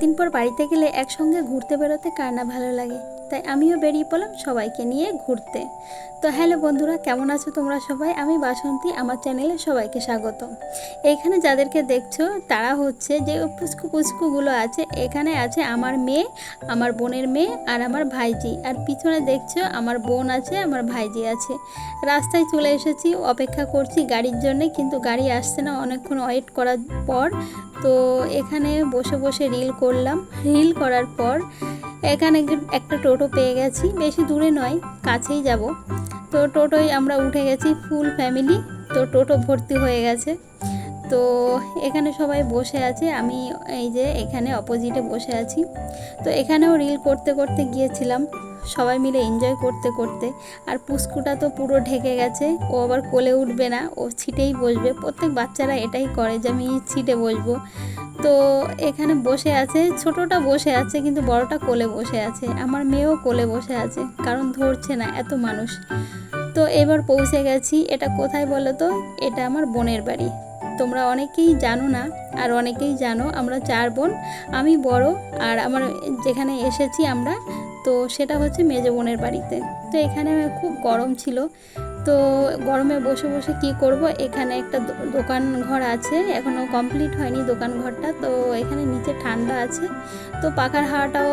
দিন পর বাড়িতে গেলে একসঙ্গে ঘুরতে বেরোতে কার না ভালো লাগে? তাই আমিও বেরিয়ে পড়লাম সবাইকে নিয়ে ঘুরতে। তো হ্যালো বন্ধুরা, কেমন আছো তোমরা সবাই? আমি বাসন্তী, আমার চ্যানেলে সবাইকে স্বাগত এখানে যাদেরকে দেখছ, তারা হচ্ছে যে পুচকু পুচকুগুলো আছে, এখানে আছে আমার মেয়ে, আমার বোনের মেয়ে আর আমার ভাইজি। আর পিছনে দেখছ, আমার বোন আছে, আমার ভাইজি আছে। রাস্তায় চলে এসেছি, অপেক্ষা করছি গাড়ির জন্য, কিন্তু গাড়ি আসছে না, অনেকক্ষণ ওয়েট করার পর। তো এখানে বসে বসে রিল করলাম। রিল করার পর এখানে একটা টোটো পেয়ে গেছি। বেশি দূরে নয়, কাছেই যাব। তো টোটোয় আমরা উঠে গেছি ফুল ফ্যামিলি। তো টোটো ভর্তি হয়ে গেছে। তো এখানে সবাই বসে আছে। আমি এই যে এখানে অপোজিটে বসে আছি। তো এখানেও রিল করতে করতে গিয়েছিলাম। সবাই মিলে এনজয় করতে করতে। আর পুস্কুটা তো পুরো ঢেকে গেছে, ও আবার কোলে উঠবে না, ও ছিটেই বসবে। প্রত্যেক বাচ্চারা এটাই করে যে আমি ছিটে বসবো। তো এখানে বসে আছে, ছোটটা বসে আছে কিন্তু বড়টা কোলে বসে আছে। আমার মেয়েও কোলে বসে আছে, কারণ ধরছে না এত মানুষ। তো এবার পৌঁছে গেছি, এটা কোথায় বলো তো? এটা আমার বোনের বাড়ি। তোমরা অনেকেই জানো না, আর অনেকেই জানো, আমরা চার বোন, আমি বড়, আর আমার যেখানে এসেছি আমরা তো সেটা হচ্ছে মেজো বোনের বাড়িতে। তো এখানে খুব গরম ছিল। তো গরমে বসে বসে কি করব? এখানে একটা দোকান ঘর আছে। এখনও কমপ্লিট হয়নি দোকান ঘরটা। তো এখানে নিচে ঠান্ডা আছে। তো পাখার হাওয়াটাও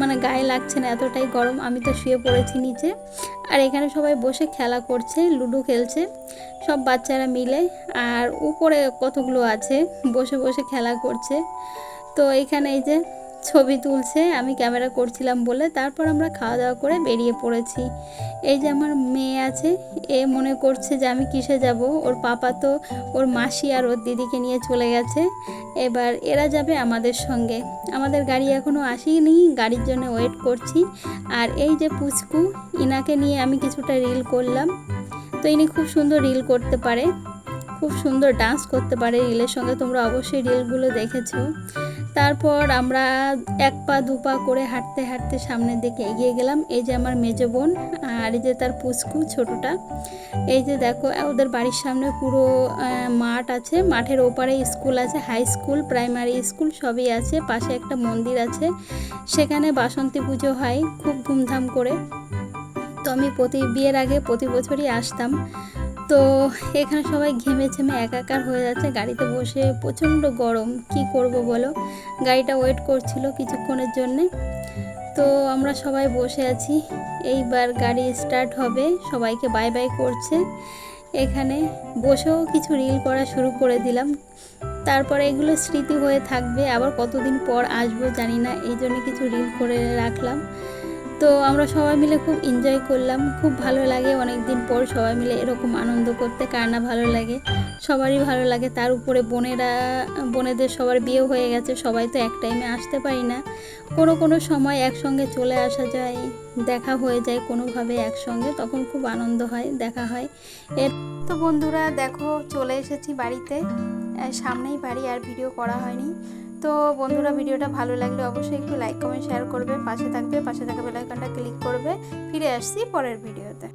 মানে গায়ে লাগছে না, এতটাই গরম। আমি তো শুয়ে পড়েছি নিচে। আর এখানে সবাই বসে খেলা করছে, লুডো খেলছে, সব বাচ্চারা মিলে। আর উপরে কতগুলো আছে? বসে বসে খেলা করছে। তো এখানে এই যে ছবি তুলছে, আমি ক্যামেরা করছিলাম বলে তারপর আমরা খাওয়া দাওয়া করে বেরিয়ে পড়েছি। এই যে আমার মেয়ে আছে, এ মনে করছে যে আমি কিসে যাব? ওর পাপা তো ওর মাসি আর ওর দিদিকে নিয়ে চলে গেছে। এবার এরা যাবে আমাদের সঙ্গে। আমাদের গাড়ি এখনও আসেনি, গাড়ির জন্য ওয়েট করছি। আর এই যে পুচকু, ইনাকে নিয়ে আমি কিছুটা রিল করলাম। তো ইনি খুব সুন্দর রিল করতে পারে। খুব সুন্দর ডান্স করতে পারে। রিলের সঙ্গে তোমরা অবশ্যই রিলগুলো দেখেছ। তারপর আমরা এক পা, দু পা করে হাঁটতে হাঁটতে সামনের দিকে এগিয়ে গেলাম। এই যে আমার মেজো বোন আর এই যে তার পুচকু, ছোটটা। এই যে দেখো, ওদের বাড়ির সামনে পুরো মাঠ আছে। মাঠের ওপারে স্কুল আছে, হাই স্কুল, প্রাইমারি স্কুল সবই আছে। পাশে একটা মন্দির আছে। সেখানে বাসন্তী পুজো হয়, খুব ধুমধাম করে। তো আমি প্রতি, বিয়ের আগে প্রতি বছরই আসতাম। তো এখানে সবাই ঘেমে ছেমে একাকার হয়ে যাচ্ছে। গাড়িতে বসে প্রচণ্ড গরম, কি করব বলো? গাড়িটা ওয়েট করছিল কিছুক্ষণের জন্যে। তো আমরা সবাই বসে আছি। এইবার গাড়ি স্টার্ট হবে, সবাইকে বাই বাই করছে। এখানে বসেও কিছু রিল করা শুরু করে দিলাম। তারপরে এগুলো স্মৃতি হয়ে থাকবে, আবার কতদিন পর আসব জানি না, এই জন্য কিছু রিল করে রাখলাম। তো আমরা সবাই মিলে খুব এনজয় করলাম। খুব ভালো লাগে অনেক দিন পর সবাই মিলে এরকম আনন্দ করতে, কার না ভালো লাগে। সবারই ভালো লাগে, তার উপরে বোনেরা, বোনেদের সবার বিয়ে হয়ে গেছে, সবাই তো এক টাইমে আসতে পারি না। কোনো কোনো সময় একসঙ্গে চলে আসা যায়, দেখা হয়ে যায় কোনোভাবে একসঙ্গে, তখন খুব আনন্দ হয়, দেখা হয়। এর তো বন্ধুরা দেখো, চলে এসেছি বাড়িতে। সামনেই বাড়ি, আর ভিডিও করা হয়নি। তো বন্ধুরা ভিডিওটা ভালো লাগলে অবশ্যই একটু লাইক কমেন্ট শেয়ার করবে, পাশে থাকবে, পাশে থাকা বেলাইকনটা ক্লিক করবে, ফিরে আসছি পরের ভিডিওতে।